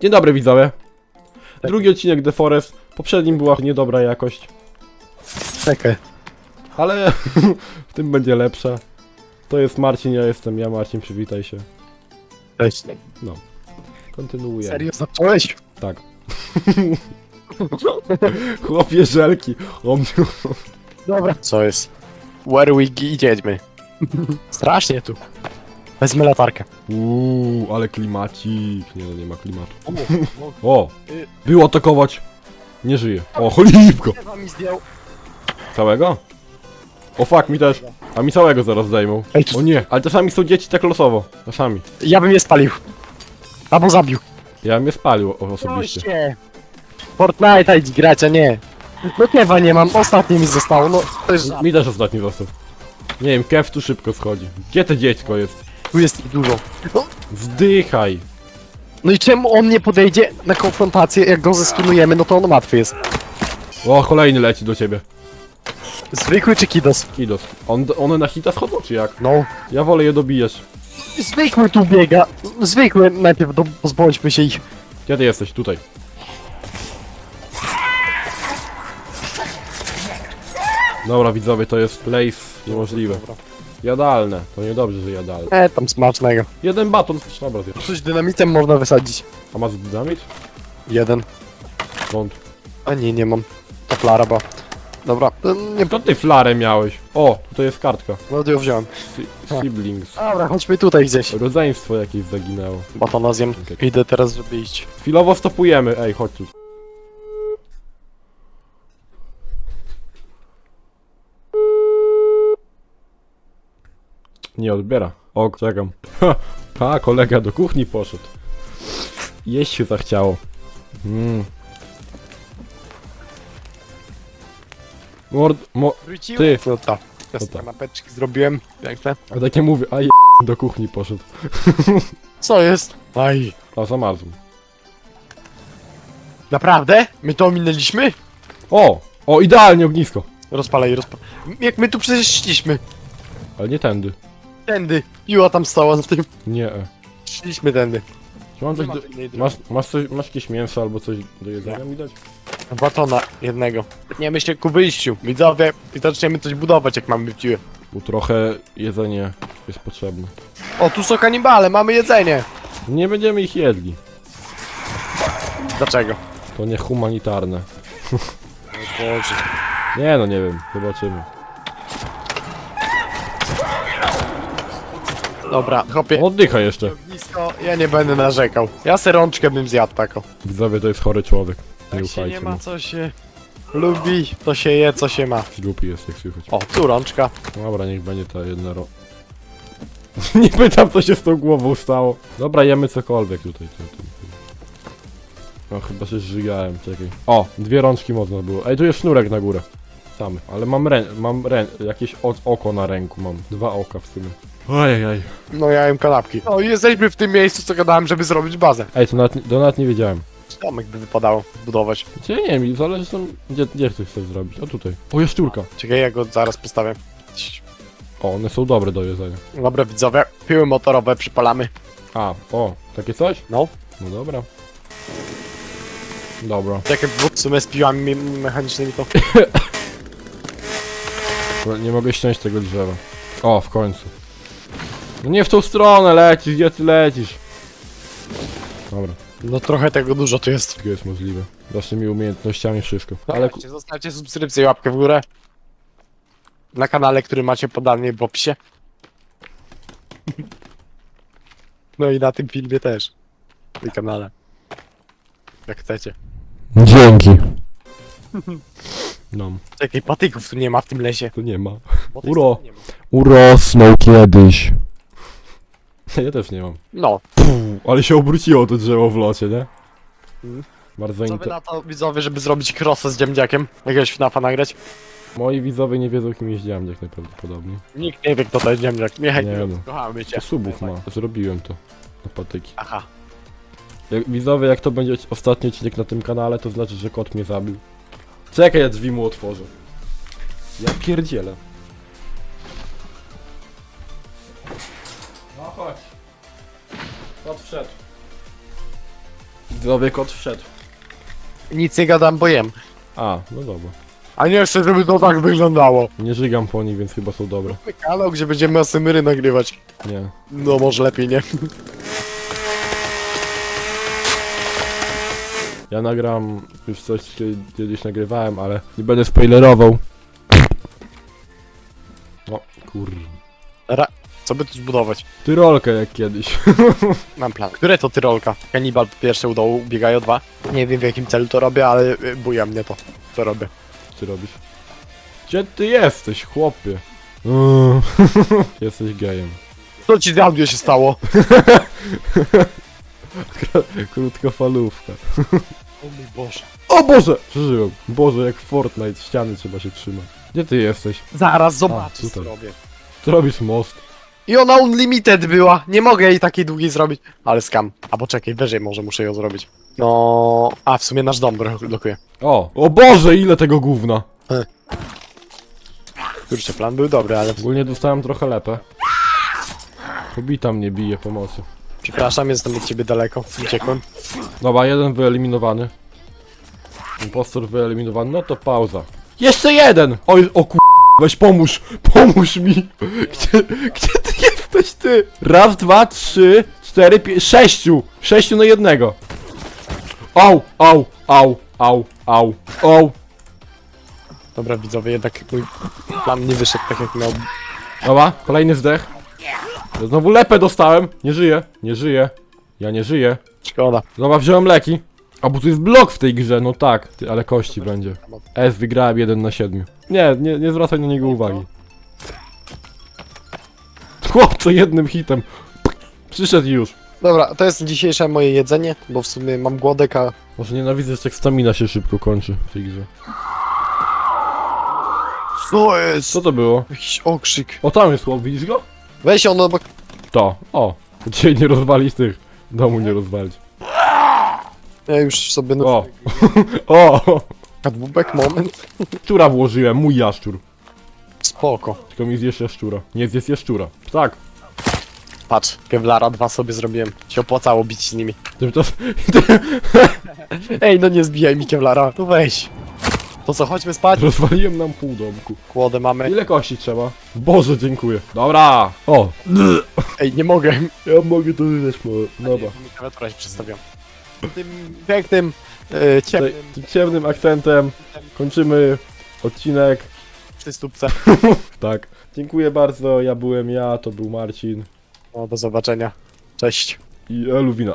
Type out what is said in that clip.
Dzień dobry widzowie. Drugi odcinek The Forest. Poprzednim była niedobra jakość, Czekaj. ale w tym będzie lepsza. To jest Marcin, ja jestem ja, Marcin, przywitaj się. Cześć. Kontynuujemy. Serio zacząłeś? Tak. Chłopie żelki. O mnie. Dobra. Co jest? Where we idziemy? Strasznie tu. Wezmę latarkę. Uuu, ale klimacik. Nie no, nie ma klimatu. O, było atakować. Nie żyje. O, cholipko. Ewa mi zdjął. Całego? O fuck, mi też. A mi całego zaraz zdejmą. Ej, tu- O nie, ale czasami są dzieci tak losowo. Czasami. Ja bym je spalił. Albo zabił. Ja mnie spalił o- osobiście. Fortnite idź grać, a nie. No kewa nie mam, ostatnie mi zostało, no to jest żart. Mi też ostatni został. Nie wiem, Kev tu szybko schodzi. Gdzie to dziecko jest? Tu jest ich dużo. No, Zdychaj. no i czemu on nie podejdzie na konfrontację, jak go zeskinujemy, no to on martwy jest. O, kolejny leci do ciebie. Zwykły czy kidos? Kidos. On, one na hita schodzą, czy jak? No. Ja wolę je dobijać. Zwykły tu biega. Zwykły, najpierw do, pozbądźmy się ich. Gdzie ty jesteś? Tutaj. Dobra, widzowie, to jest place niemożliwe. Jadalne. To niedobrze, że jadalne. E, tam smacznego. Jeden baton. Dobra, zjedz. Coś dynamitem można wysadzić. A masz dynamit? Jeden. Skąd? A nie, nie mam. To flara, bo... Dobra, to nie... Skąd ty flarę miałeś? O, tutaj jest kartka. No to ją wziąłem. Si siblings. Dobra, chodźmy tutaj gdzieś. Rodzeństwo jakieś zaginęło. Batona zjem. Idę teraz, żeby iść. Chwilowo stopujemy. Ej, chodź tu. Nie odbiera. O, czekam. Ha, kolega do kuchni poszedł. Jeść się zachciało. Mm. Mord, mo, Wrócił? Ty. No tak. Ja No sobie tak. kanapeczki zrobiłem. Piękne. a takie mówię, a je, do kuchni poszedł. Co jest? Aj. A zamarzł. Naprawdę? My to ominęliśmy? O, o, idealnie ognisko. Rozpalaj, rozpalaj. Jak my tu przecież szliśmy. Ale nie tędy. Tędy. Piła tam stała na tym. Nie. Szliśmy tędy. Czy mam Nie coś ma do... tu innej drogi. Masz, masz, coś, masz jakieś mięso albo coś do jedzenia mi dać? Batona jednego. Nie myślę ku wyjściu. Widzowie, i zaczniemy coś budować, jak mamy piłę. Bo trochę jedzenie jest potrzebne. O, tu są kanibale, mamy jedzenie. Nie będziemy ich jedli. Dlaczego? To niehumanitarne. O Boże. Nie no, nie wiem. Zobaczymy. Dobra, chłopie. Oddycha jeszcze. Blisko, ja nie będę narzekał. Ja se rączkę bym zjadł taką. Widzowie, to jest chory człowiek. Nie Jak się ufajcie nie ma mu. co się lubi, to się je co się ma. Głupi jest, jak słychać. O, tu rączka. Dobra, niech będzie ta jedna ro... nie pytam, co się z tą głową stało. Dobra, jemy cokolwiek tutaj. tu- tu- tu. No, chyba się zżygałem, czekaj. O, dwie rączki można było. Ej, tu jest sznurek na górę. Sam. Ale mam rę... mam rę... jakieś o... oko na ręku mam. Dwa oka w sumie. Ojej. No ja jem kanapki. O, jesteśmy w tym miejscu, co gadałem, żeby zrobić bazę. Ej, to nawet, to nawet nie wiedziałem. Domek by wypadało budować. Gdzie nie wiem, zależy są... Gdzie, gdzie chcesz zrobić? O tutaj. O, jest szczurka. Czekaj, ja go zaraz postawię. O, one są dobre do jedzenia. Dobra, widzowie, piły motorowe przypalamy. A, o, takie coś? No. No dobra. Dobra. Jak w sumie z piłami me- mechanicznymi to... Nie mogę ściąć tego drzewa. O, w końcu. No nie w tą stronę lecisz, gdzie ty lecisz? Dobra, No trochę tego dużo tu jest. to jest możliwe. Z waszymi umiejętnościami wszystko. Ale Ale ku- zostawcie subskrypcję i łapkę w górę. Na kanale, który macie podany w opisie. No i na tym filmie też. W tym kanale. Jak chcecie. Dzięki. No, Jakiej patyków tu nie ma w tym lesie. tu nie ma. Bo tej Uro. strony nie ma. Urosnął kiedyś. Ja też nie mam. No, Ale się obróciło to drzewo w locie, nie? Mhm. Bardzo co wy inte... na to widzowie, żeby zrobić crossa z dziemdziakiem? Jakiegoś FNAFa nagrać? Moi widzowie nie wiedzą kim jest dziamdziak najprawdopodobniej. Nikt nie wie kto to jest dziemdziak. Nie, Nie nie no. kochamy cię. To subów ma. Zrobiłem to. Na patyki. Aha. Jak, widzowie, jak to będzie ostatni odcinek na tym kanale, to znaczy, że kot mnie zabił. Czekaj, ja drzwi mu otworzę. Ja pierdzielę. Chodź. Kot wszedł. Zdrowie kot wszedł. Nic nie gadam, bo jem. A, no dobra. A nie chcę, żeby to tak wyglądało. Nie żygam po nich, więc chyba są dobre. Kanał, gdzie będziemy asymyry nagrywać. Nie. No może lepiej nie. Ja nagram już coś, co kiedyś nagrywałem, ale nie będę spoilerował. O, kur... Co by tu zbudować? Tyrolkę jak kiedyś. Mam plan. Które to tyrolka? Kanibal pierwsze u dołu, biegają dwa. Nie wiem w jakim celu to robię, ale y, buja mnie to. Co robię? Ty robisz? Gdzie ty jesteś, chłopie? Mm. jesteś gejem. Co ci zjadł się stało? Krótkofalówka. O mój Boże. O Boże! Przeżyłem. Boże, jak w Fortnite, ściany trzeba się trzymać. Gdzie ty jesteś? Zaraz zobaczysz co tutaj. robię. Co robisz most? I ona unlimited była. Nie mogę jej takiej długiej zrobić. Ale skam. A poczekaj, wyżej może muszę ją zrobić. No... A, w sumie nasz dom blokuje. O! O Boże, ile tego gówna! Kurczę, plan był dobry, ale... Ogólnie dostałem trochę lepę. Kobita mnie bije pomocy. Przepraszam, jestem od ciebie daleko. Uciekłem. Dobra, jeden wyeliminowany. Impostor wyeliminowany, no to pauza. Jeszcze jeden! Oj, o ku... Weź pomóż! Pomóż mi! Gdzie, gdzie jesteś ty? Raz, dwa, trzy, cztery, pięć, sześciu! Sześciu na jednego! Au, au, au, au, au, au. Dobra, widzowie, jednak mój plan nie wyszedł tak jak miał. Dobra, kolejny zdech. Ja Znowu lepę dostałem. Nie żyję, nie żyję. Ja nie żyję. Szkoda. Dobra, wziąłem leki. A bo tu jest blok w tej grze, no tak. Ty, ale kości będzie. S wygrałem 1 na 7. Nie, nie, nie zwracaj na niego uwagi. Chłopco jednym hitem. Przyszedł już. Dobra, to jest dzisiejsze moje jedzenie, bo w sumie mam głodek, a... Może nienawidzę, że tak stamina się szybko kończy w tej grze. Co jest? Co to było? Jakiś okrzyk. O, tam jest chłop, widzisz go? Weź ono, bo... To. O. Dzisiaj nie rozwalić tych. Domu nie rozwalić. Ja już sobie... O. O. Kadłubek, moment. Szczura włożyłem, mój jaszczur. Spoko. Tylko mi zjesz jaszczura. Nie zjesz jaszczura. Tak. Patrz, Kevlara 2 sobie zrobiłem. Się opłacało bić z nimi. Ej, no nie zbijaj mi Kevlara. Tu weź. To co, chodźmy spać? Rozwaliłem nam pół domku. Kłodę mamy. Ile kości trzeba? Boże, dziękuję. Dobra. O. Ej, nie mogę. Ja mogę to wydać, mo- Dobra. Mi klawiatura się przedstawiam. Tym pięknym, e, ciemnym Tym ciemnym akcentem kończymy odcinek. Stópce. Tak. Dziękuję bardzo. Ja byłem ja, to był Marcin No, do zobaczenia. Cześć. i Eluwina.